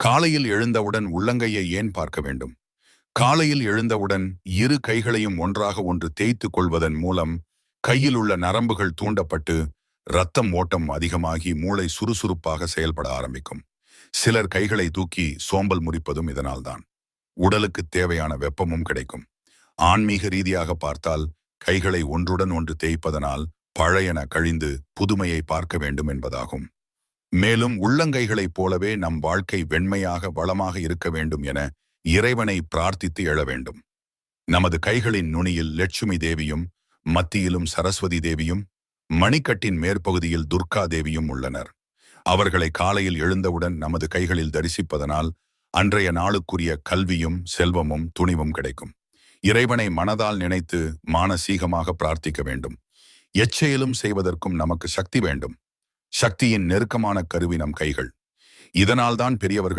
காலையில் எழுந்தவுடன் உள்ளங்கையை ஏன் பார்க்க வேண்டும்? காலையில் எழுந்தவுடன் இரு கைகளையும் ஒன்றாக ஒன்று தேய்த்துக் கொள்வதன் மூலம் கையில் உள்ள நரம்புகள் தூண்டப்பட்டு இரத்தம் ஓட்டம் அதிகமாகி மூளை சுறுசுறுப்பாக செயல்பட ஆரம்பிக்கும். சிலர் கைகளை தூக்கி சோம்பல் முறிப்பதும் இதனால்தான். உடலுக்கு தேவையான வெப்பமும் கிடைக்கும். ஆன்மீக ரீதியாக பார்த்தால் கைகளை ஒன்றுடன் ஒன்று தேய்ப்பதனால் பழையன கழிந்து புதுமையை பார்க்க வேண்டும் என்பதாகும். மேலும் உள்ளங்கைகளைப் போலவே நம் வாழ்க்கை வெண்மையாக வளமாக இருக்க வேண்டும் என இறைவனை பிரார்த்தித்து எழ வேண்டும். நமது கைகளின் நுனியில் லட்சுமி தேவியும் மத்தியிலும் சரஸ்வதி தேவியும் மணிக்கட்டின் மேற்பகுதியில் துர்கா தேவியும் உள்ளனர். அவர்களை காலையில் எழுந்தவுடன் நமது கைகளில் தரிசிப்பதனால் அன்றைய நாளுக்குரிய கல்வியும் செல்வமும் துணிவும் கிடைக்கும். இறைவனை மனதால் நினைத்து மானசீகமாக பிரார்த்திக்க வேண்டும். எச்செயலும் செய்வதற்கும் நமக்கு சக்தி வேண்டும். சக்தியின் நெருக்கமான கருவி நம் கைகள். இதனால்தான் பெரியவர்கள்